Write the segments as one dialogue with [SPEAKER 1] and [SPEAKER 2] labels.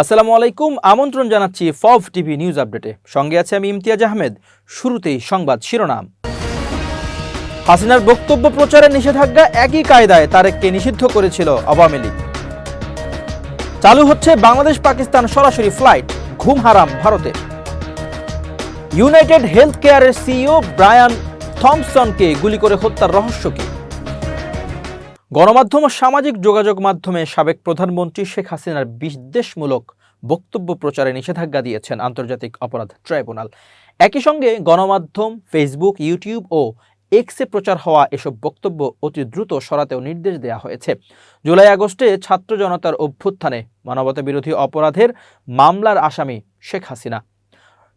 [SPEAKER 1] আসসালামু আলাইকুম, আমন্ত্রণ জানাচ্ছি ফভ টিভি নিউজ আপডেটে। সঙ্গে আছে আমি ইমতিয়াজ আহমেদ। শুরুতেই সংবাদ শিরোনাম। হাসিনার বক্তব্য প্রচারে নিষেধাজ্ঞা একই কায়দায় তারেককে নিষিদ্ধ করেছিল আওয়ামী লীগ। চালু হচ্ছে বাংলাদেশ পাকিস্তান সরাসরি ফ্লাইট, ঘুম হারাম ভারতে। ইউনাইটেড হেলথ কেয়ারের সিইও ব্রায়ান থমসনকে গুলি করে হত্যার রহস্য কি? গণমাধ্যম ও সামাজিক যোগাযোগ মাধ্যমে সাবেক প্রধানমন্ত্রী শেখ হাসিনার বিদ্বেষমূলক বক্তব্য প্রচারে নিষেধাজ্ঞা দিয়েছেন আন্তর্জাতিক অপরাধ ট্রাইব্যুনাল। একই সঙ্গে গণমাধ্যম, ফেসবুক, ইউটিউব ও এক্সে প্রচার হওয়া এসব বক্তব্য অতি দ্রুত সরাতেও নির্দেশ দেওয়া হয়েছে। জুলাই আগস্টে ছাত্র জনতার অভ্যুত্থানে মানবতা বিরোধী অপরাধের মামলার আসামি শেখ হাসিনা।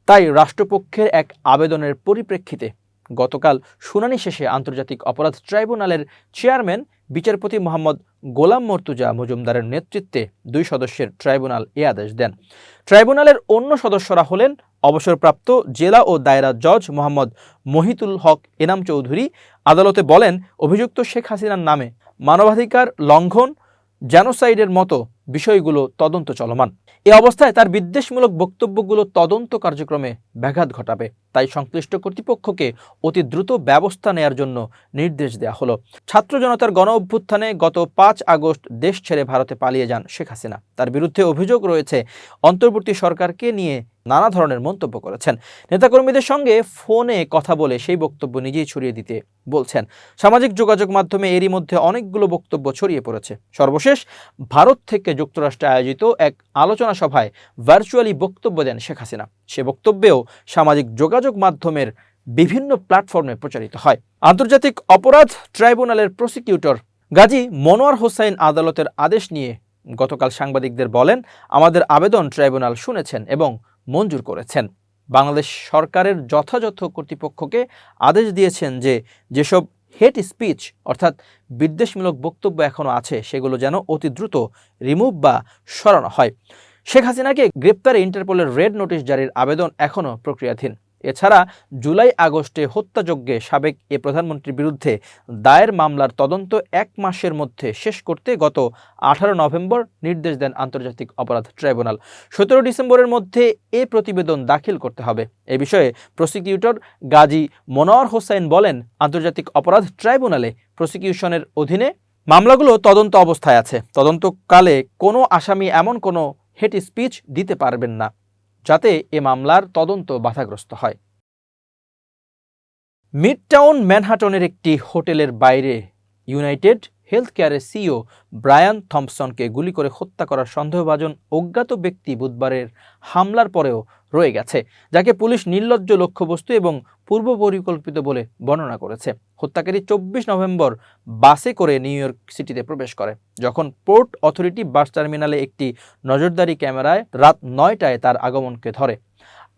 [SPEAKER 1] তাই রাষ্ট্রপক্ষের এক আবেদনের পরিপ্রেক্ষিতে গতকাল শুনানি শেষে আন্তর্জাতিক অপরাধ ট্রাইব্যুনালের চেয়ারম্যান বিচারপতি মোহাম্মদ গোলাম মর্তুজা মজুমদারের নেতৃত্বে দুই সদস্যের ট্রাইব্যুনাল এ আদেশ দেন। ট্রাইব্যুনালের অন্য সদস্যরা হলেন অবসরপ্রাপ্ত জেলা ও দায়রা জজ মোহাম্মদ মহিতুল হক এনাম চৌধুরী। আদালতে বলেন, অভিযুক্ত শেখ হাসিনার নামে মানবাধিকার লঙ্ঘন, জেনোসাইডের মতো বিষয়গুলো তদন্ত চলমান। এ অবস্থায় তার বিদ্বেষমূলক বক্তব্যগুলো তদন্ত কার্যক্রমে ব্যাঘাত ঘটাবে। তাই সংশ্লিষ্ট কর্তৃপক্ষকে অতি দ্রুত ব্যবস্থা নেয়ার জন্য নির্দেশ দেওয়া হলো। ছাত্র জনতার গণ অভ্যুত্থানে গত পাঁচ আগস্ট দেশ ছেড়ে ভারতে পালিয়ে যান শেখ হাসিনা। তার বিরুদ্ধে অভিযোগ রয়েছে, অন্তর্বর্তী সরকারকে নিয়ে নানা ধরনের মন্তব্য করেছেন। নেতাকর্মীদের সঙ্গে ফোনে কথা বলে সেই বক্তব্য নিজেই ছড়িয়ে দিতে বলছেন। সামাজিক যোগাযোগ মাধ্যমে এরই মধ্যে অনেকগুলো বক্তব্য ছড়িয়ে পড়েছে। সর্বশেষ, ভারত থেকে যুক্তরাষ্ট্রে আয়োজিত এক আলোচনা সভায় ভার্চুয়ালি বক্তব্য দেন শেখ হাসিনা। সে বক্তব্যেও সামাজিক যোগাযোগ মাধ্যমের বিভিন্ন প্ল্যাটফর্মে প্রচারিত হয়। আন্তর্জাতিক অপরাধ ট্রাইব্যুনালের প্রসিকিউটর গাজী মনোয়ার হোসাইন আদালতের আদেশ নিয়ে গতকাল সাংবাদিকদের বলেন, আমাদের আবেদন ট্রাইব্যুনাল শুনেছেন এবং মঞ্জুর করেছেন। বাংলাদেশ সরকারের যথাযথ কর্তৃপক্ষকে আদেশ দিয়েছেন যে যেসব হেট স্পিচ, অর্থাৎ বিদ্বেষমূলক বক্তব্য এখনও আছে, সেগুলো যেন অতি দ্রুত রিমুভ বা সরানো হয়। শেখ হাসিনাকে গ্রেপ্তারে ইন্টারপোলের রেড নোটিশ জারির আবেদন এখনও প্রক্রিয়াধীন। এছাড়া জুলাই আগস্টে হত্যাযজ্ঞে সাবেক এ প্রধানমন্ত্রীর বিরুদ্ধে দায়ের মামলার তদন্ত এক মাসের মধ্যে শেষ করতে গত আঠারো নভেম্বর নির্দেশ দেন আন্তর্জাতিক অপরাধ ট্রাইব্যুনাল। সতেরো ডিসেম্বরের মধ্যে এ প্রতিবেদন দাখিল করতে হবে। এ বিষয়ে প্রসিকিউটর গাজী মনোয়ার হোসাইন বলেন, আন্তর্জাতিক অপরাধ ট্রাইব্যুনালে প্রসিকিউশনের অধীনে মামলাগুলো তদন্ত অবস্থায় আছে। তদন্তকালে কোনো আসামি এমন কোনো হেট স্পিচ দিতে পারবেন না। যাতে এ মামলার তদন্ত বাধাগ্রস্ত হয়। মিডটাউন ম্যানহাটনের একটি হোটেলের বাইরে ইউনাইটেড হেলথ কেয়ারের সিইও ব্রায়ান থম্পসনকে গুলি করে হত্যা করার সন্দেহভাজন অজ্ঞাত ব্যক্তি বুধবারের হামলার পরেও রয়ে গেছে, যাকে পুলিশ নির্লজ্জ লক্ষ্যবস্তু এবং পূর্ব পরিকল্পিত বলে বর্ণনা করেছে। হত্যাকারী চব্বিশ নভেম্বর বাসে করে নিউ ইয়র্ক সিটিতে প্রবেশ করে। যখন পোর্ট অথরিটি বাস টার্মিনালে একটি নজরদারি ক্যামেরায় রাত নয়টায় তার আগমনকে ধরে।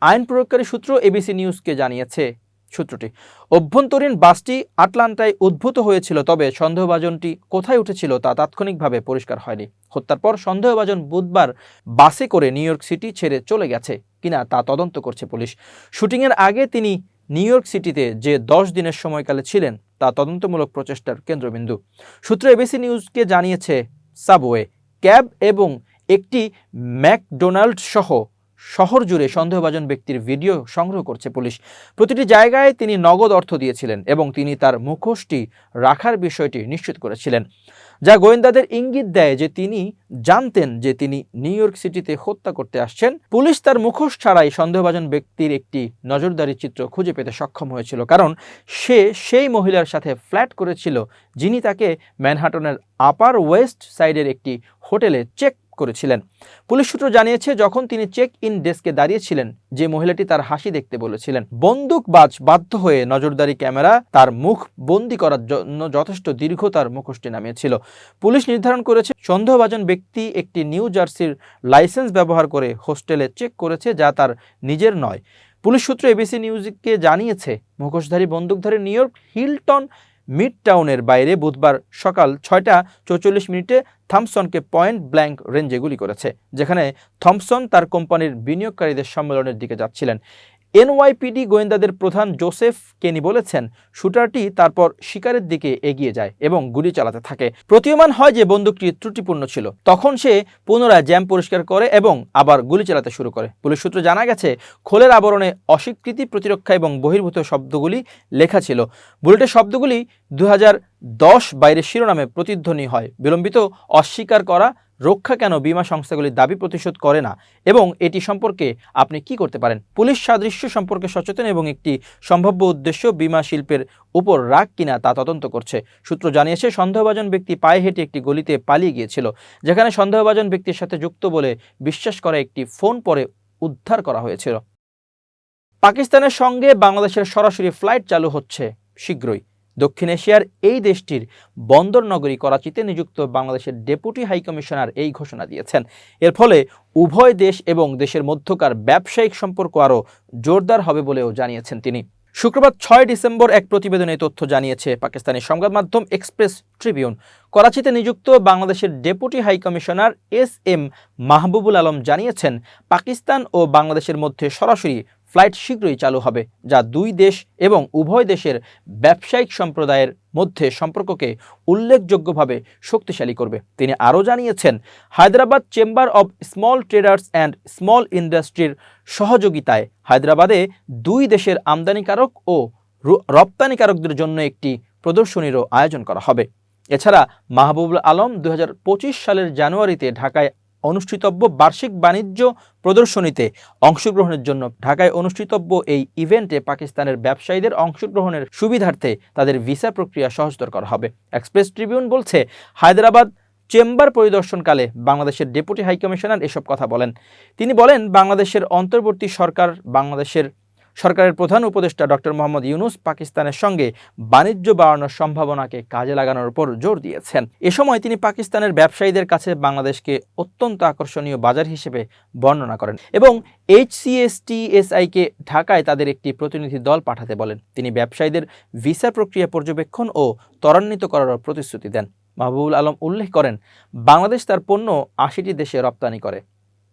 [SPEAKER 1] আইন প্রয়োগকারী সূত্র এবিসি নিউজকে জানিয়েছে সূত্রটি। অভ্যন্তরীণ বাসটি আটলান্টায় উদ্ভূত হয়েছিল, তবে সন্দেহভাজনটি কোথায় উঠেছিল তা তাৎক্ষণিকভাবে পরিষ্কার হয়নি। হত্যার পর সন্দেহভাজন বুধবার বাসে করে নিউ ইয়র্ক সিটি ছেড়ে চলে গেছে কিনা তা তদন্ত করছে পুলিশ। শুটিংয়ের আগে তিনি নিউ ইয়র্ক সিটিতে যে দশ দিনের সময়কালে ছিলেন, তা তদন্তমূলক প্রচেষ্টার কেন্দ্রবিন্দু। সূত্র এবিসি নিউজকে জানিয়েছে, সাবওয়ে ক্যাব এবং একটি ম্যাকডোনাল্ড সহ শহর জুড়ে সন্দেহভাজন ব্যক্তির ভিডিও সংগ্রহ করছে পুলিশ। প্রতিটি জায়গায় তিনি নগদ অর্থ দিয়েছিলেন এবং তিনি তার মুখোশটি রাখার বিষয়টি নিশ্চিত করেছিলেন। যা গোয়েন্দাদের ইঙ্গিত দেয় যে তিনি জানতেন যে তিনি নিউ ইয়র্ক সিটিতে হত্যা করতে আসছেন। পুলিশ তার মুখোশ ছাড়াই সন্দেহভাজন ব্যক্তির একটি নজরদারি চিত্র খুঁজে পেতে সক্ষম হয়েছিল, কারণ সে সেই মহিলার সাথে ফ্ল্যাট করেছিল, যিনি তাকে ম্যানহাটনের আপার ওয়েস্ট সাইডের একটি হোটেলে চেক করেছিলেন। পুলিশ সূত্র জানিয়েছে, যখন তিনি চেক ইন ডেস্কে দাঁড়িয়েছিলেন, যে মহিলাটি তার হাসি দেখতে বলেছিলেন। বন্দুকবাজ বাধ্য হয়ে নজরদারি ক্যামেরা, তার মুখ বন্দি করার জন্য যথেষ্ট দীর্ঘ তার মুখোশটি নামিয়েছিল। পুলিশ নির্ধারণ করেছে, সন্দেহভাজন ব্যক্তি একটি নিউ জার্সির লাইসেন্স ব্যবহার করে হোস্টেলে চেক করেছে, যা তার নিজের নয়। পুলিশ সূত্র এবিসি নিউজকে জানিয়েছে, মুখোশধারী বন্দুকধারী নিউ ইয়র্ক হিলটন মিড টাউনের বাইরে বুধবার সকাল ছয়টা চৌচল্লিশ মিনিটে থমসনকে পয়েন্ট ব্ল্যাঙ্ক রেঞ্জে গুলি করেছে, যেখানে থমসন তার কোম্পানির বিনিয়োগকারীদের সম্মেলনের দিকে যাচ্ছিলেন। এনওয়াইপিডি গোয়েন্দাদের প্রধান জোসেফ কেনি বলেছেন, শুটারটি তারপর শিকারের দিকে এগিয়ে যায় এবং গুলি চালাতে থাকে। প্রতীয়মান হয় যে বন্দুকটি ত্রুটিপূর্ণ ছিল। তখন সে পুনরায় জ্যাম পরিষ্কার করে এবং আবার গুলি চালাতে শুরু করে। পুলিশ সূত্রে জানা গেছে, খোলের আবরণে অস্বীকৃতি প্রতিরক্ষা এবং বহির্ভূত শব্দগুলি লেখা ছিল। বুলেটের শব্দগুলি দু দশ বাইরের শিরোনামে প্রতিধ্বনি হয়। বিলম্বিত, অস্বীকার করা রক্ষা কেন বিমা সংস্থাগুলি দাবি প্রতিশোধ করে না? এবং এটি সম্পর্কে আপনি কি করতে পারেন? পুলিশ সাদৃশ্য সম্পর্কে সচেতন এবং একটি সম্ভাব্য উদ্দেশ্য বিমা শিল্পের উপর রাগ কিনা তা তদন্ত করছে। সূত্র জানিয়েছে, সন্দেহভাজন ব্যক্তি পায়ে হেঁটে একটি গলিতে পালিয়ে গিয়েছিল, যেখানে সন্দেহভাজন ব্যক্তির সাথে যুক্ত বলে বিশ্বাস করা একটি ফোন পরে উদ্ধার করা হয়েছিল। পাকিস্তানের সঙ্গে বাংলাদেশের সরাসরি ফ্লাইট চালু হচ্ছে শীঘ্রই। দক্ষিণ এশিয়ার এই দেশটির বন্দর নগরী করাচিতে নিযুক্ত বাংলাদেশের ডেপুটি হাইকমিশনার এই ঘোষণা দিয়েছেন। এর ফলে উভয় দেশ এবং দেশের মধ্যকার ব্যবসায়িক সম্পর্ক আরও জোরদার হবে বলেও জানিয়েছেন তিনি। শুক্রবার ছয় ডিসেম্বর এক প্রতিবেদনে তথ্য জানিয়েছে পাকিস্তানি সংবাদ মাধ্যম এক্সপ্রেস ট্রিবিউন। করাচিতে নিযুক্ত বাংলাদেশের deputy high commissioner S M Mahbubul Alam জানিয়েছেন, পাকিস্তান ও বাংলাদেশের মধ্যে সরাসরি ফ্লাইট শীঘ্রই চালু হবে, যা দুই দেশ এবং উভয় দেশের ব্যবসায়িক সম্প্রদায়ের মধ্যে সম্পর্ককে উল্লেখযোগ্যভাবে শক্তিশালী করবে। তিনি আরও জানিয়েছেন, Hyderabad chamber of small traders and small ইন্ডাস্ট্রির সহযোগিতায় হায়দ্রাবাদে দুই দেশের আমদানিকারক ও রপ্তানিকারকদের জন্য একটি প্রদর্শনীরও আয়োজন করা হবে। এছাড়া মাহবুবুল আলম দু হাজার পঁচিশ সালের জানুয়ারিতে ঢাকায় অনুষ্ঠিতব্য বার্ষিক বাণিজ্য প্রদর্শনীতে অংশগ্রহণের জন্য ঢাকায় অনুষ্ঠিতব্য এই ইভেন্টে পাকিস্তানের ব্যবসায়ীদের অংশগ্রহণের সুবিধার্থে তাদের ভিসা প্রক্রিয়া সহজতর করা হবে। এক্সপ্রেস ট্রিবিউন বলছে, হায়দ্রাবাদ চেম্বার পরিদর্শনকালে বাংলাদেশের ডেপুটি হাইকমিশনার এসব কথা বলেন। তিনি বলেন, বাংলাদেশের অন্তর্বর্তী সরকার বাংলাদেশের সরকারের প্রধান উপদেষ্টা ডক্টর মোহাম্মদ ইউনুস পাকিস্তানের সঙ্গে বাণিজ্য বাড়ানোর সম্ভাবনাকে কাজে লাগানোর উপর জোর দিয়েছেন। এ সময় তিনি পাকিস্তানের ব্যবসায়ীদের কাছে বাংলাদেশকে অত্যন্ত আকর্ষণীয় বাজার হিসেবে বর্ণনা করেন এবং এইচসিএসটিএসআইকে ঢাকায় তাদের একটি প্রতিনিধি দল পাঠাতে বলেন। তিনি ব্যবসায়ীদের ভিসা প্রক্রিয়া পর্যবেক্ষণ ও ত্বরান্বিত করার প্রতিশ্রুতি দেন। মাহবুবুল আলম উল্লেখ করেন, বাংলাদেশ তার পণ্য আশিটি দেশে রপ্তানি করে।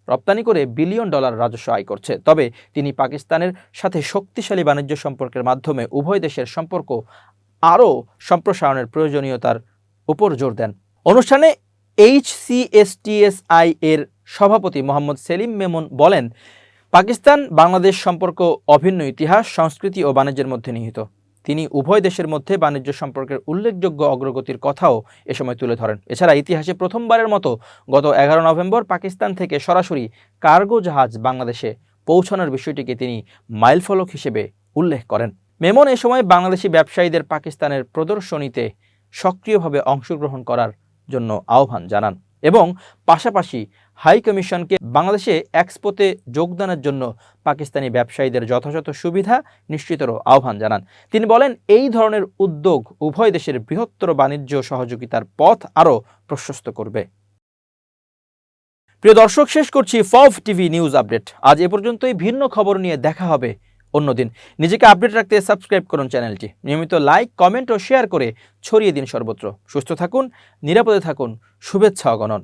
[SPEAKER 1] রপ্তানি করে বিলিয়ন ডলার রাজস্ব আয় করছে। তবে তিনি পাকিস্তানের সাথে শক্তিশালী বাণিজ্য সম্পর্কের মাধ্যমে উভয় দেশের সম্পর্ক আরও সম্প্রসারণের প্রয়োজনীয়তার উপর জোর দেন। অনুষ্ঠানে এইচ এইচসিএসটিএসআই এর সভাপতি মোহাম্মদ সেলিম মেমন বলেন পাকিস্তান বাংলাদেশ সম্পর্ক অভিন্ন ইতিহাস, সংস্কৃতি ও বাণিজ্যের মধ্যে নিহিত। তিনি উভয় দেশের মধ্যে বাণিজ্য সম্পর্কের উল্লেখযোগ্য অগ্রগতির কথাও এ সময় তুলে ধরেন। এছাড়া ইতিহাসে প্রথমবারের মতো গত এগারো নভেম্বর পাকিস্তান থেকে সরাসরি কার্গো জাহাজ বাংলাদেশে পৌঁছানোর বিষয়টিকে তিনি মাইলফলক হিসেবে উল্লেখ করেন। মেমন এ সময় বাংলাদেশি ব্যবসায়ীদের পাকিস্তানের প্রদর্শনীতে সক্রিয়ভাবে অংশগ্রহণ করার জন্য আহ্বান জানান এবং পাশাপাশি হাই কমিশনকে বাংলাদেশে এক্সপোতে যোগদানের জন্য পাকিস্তানি ব্যবসায়ীদের যথাযথ সুবিধা নিশ্চিতেরও আহ্বান জানান। তিনি বলেন, এই ধরনের উদ্যোগ উভয় দেশের বৃহত্তর বাণিজ্য সহযোগিতার পথ আরও প্রশস্ত করবে। প্রিয় দর্শক, শেষ করছি ফভ টিভি নিউজ আপডেট। আজ এ পর্যন্তই ভিন্ন খবর নিয়ে দেখা হবে অন্যদিন নিজেকে আপডেট রাখতে সাবস্ক্রাইব করুন চ্যানেলটি। নিয়মিত লাইক, কমেন্ট ও শেয়ার করে ছড়িয়ে দিন সর্বত্র। সুস্থ থাকুন, নিরাপদে থাকুন। শুভেচ্ছা, অগণন।